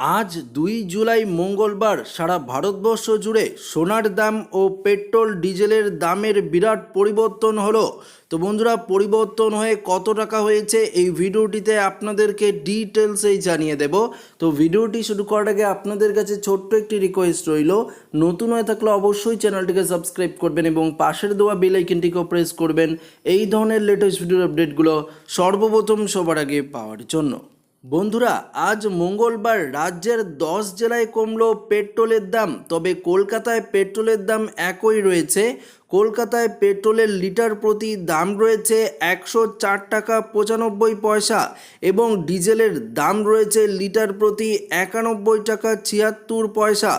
আজ দুই জুলাই মঙ্গলবার সারা ভারতবর্ষ জুড়ে সোনার দাম ও পেট্রোল ডিজেলের দামের বিরাট পরিবর্তন হলো। তো বন্ধুরা, পরিবর্তন হয়ে কত টাকা হয়েছে এই ভিডিওটিতে আপনাদেরকে ডিটেলসেই জানিয়ে দেব। তো ভিডিওটি শুরু করার আগে আপনাদের কাছে ছোট্ট একটি রিকোয়েস্ট রইল। নতুন হয়ে থাকলে অবশ্যই চ্যানেলটিকে সাবস্ক্রাইব করবেন এবং পাশের দেওয়া বেল আইকনটিকেও প্রেস করবেন। এই ধরনের লেটেস্ট ভিডিওর আপডেটগুলো সর্বপ্রথম সবার আগে পাওয়ার জন্য। বন্ধুরা, আজ মঙ্গলবার রাজ্যের দশ জেলায় কমলো পেট্রোলের দাম, তবে কলকাতায় পেট্রোলের দাম একই রয়েছে। কলকাতায় পেট্রোলের লিটার প্রতি দাম রয়েছে একশো চার টাকা পঁচানব্বই পয়সা এবং ডিজেলের দাম রয়েছে লিটার প্রতি একানব্বই টাকা ছিয়াত্তর পয়সা।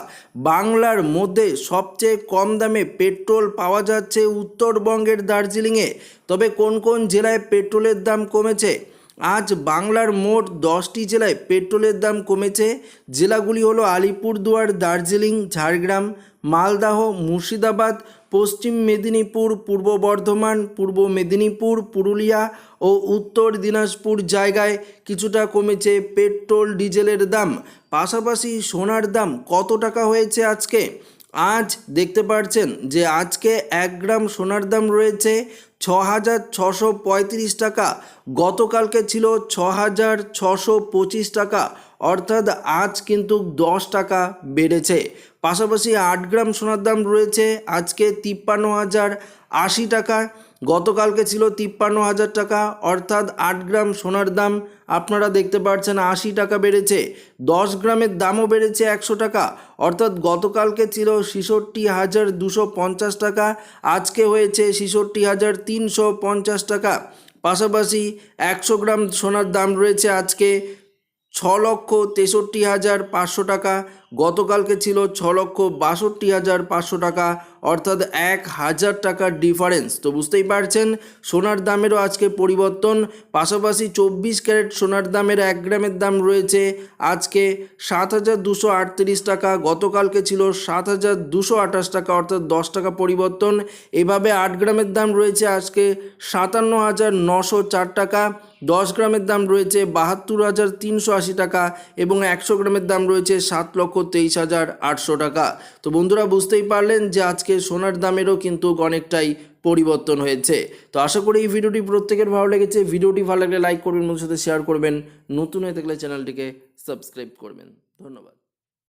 বাংলার মধ্যে সবচেয়ে কম দামে পেট্রোল পাওয়া যাচ্ছে উত্তরবঙ্গের দার্জিলিংয়ে। তবে কোন কোন জেলায় পেট্রোলের দাম কমেছে? আজ বাংলার মোট দশটি জেলায় পেট্রোলের দাম কমেছে। জেলাগুলি হলো আলিপুরদুয়ার, দার্জিলিং, ঝাড়গ্রাম, মালদাহ, মুর্শিদাবাদ, পশ্চিম মেদিনীপুর, পূর্ব বর্ধমান, পূর্ব মেদিনীপুর, পুরুলিয়া ও উত্তর দিনাজপুর জায়গায় কিছুটা কমেছে পেট্রোল ডিজেলের দাম। পাশাপাশি সোনার দাম কত টাকা হয়েছে আজকে? আজ দেখতে পাচ্ছেন যে আজকে এক গ্রাম সোনার দাম রয়েছে ছ হাজার ছশো পঁয়ত্রিশ টাকা। গতকালকে ছিল ছ হাজার ছশো পঁচিশ টাকা। অর্থাৎ আজ কিন্তু দশ টাকা বেড়েছে। পাশাপাশি আট গ্রাম সোনার দাম রয়েছে আজকে তিপ্পান্ন হাজার আশি টাকা। গতকালকে ছিল তিপ্পান্ন হাজার টাকা, অর্থাৎ আট গ্রাম সোনার দাম আপনারা দেখতে পাচ্ছেন আশি টাকা বেড়েছে, দশ গ্রামের দামও বেড়েছে একশো টাকা, অর্থাৎ গতকালকে ছিল ছেষট্টি হাজার দুশো পঞ্চাশ টাকা, আজকে হয়েছে ছেষট্টি হাজার তিনশো পঞ্চাশ টাকা। পাশাপাশি একশো গ্রাম সোনার দাম রয়েছে আজকে ছ লক্ষ তেষট্টি হাজার পাঁচশো টাকা গতকালকে ছিল ছ লক্ষ বাষট্টি হাজার পাঁচশো টাকা অর্থাৎ এক হাজার টাকার ডিফারেন্স তো বুঝতেই পারছেন, সোনার দামেরও আজকে পরিবর্তন, পাশাপাশি চব্বিশ ক্যারেট সোনার দামের এক গ্রামের দাম রয়েছে আজকে সাত হাজার দুশো আটত্রিশ টাকা, গতকালকে ছিল সাত হাজার দুশো আঠাশ টাকা, অর্থাৎ দশ টাকা পরিবর্তন। এভাবে আট গ্রামের দাম রয়েছে আজকে সাতান্ন হাজার নশো চার টাকা, দশ গ্রামের দাম রয়েছে বাহাত্তর হাজার তিনশো আশি টাকা এবং একশো গ্রামের দাম রয়েছে সাত লক্ষ তেইশ হাজার আটশো টাকা। তো বন্ধুরা, বুঝতেই পারলেন যে আজকে সোনার দামেরও কিন্তু অনেকটাই পরিবর্তন হয়েছে। তো আশা করি এই ভিডিওটি প্রত্যেকের ভালো লেগেছে। ভিডিওটি ভালো লাগলে লাইক করবেন বন্ধুর সাথে শেয়ার করবেন। নতুন হয়ে থাকলে চ্যানেলটিকে সাবস্ক্রাইব করবেন। ধন্যবাদ।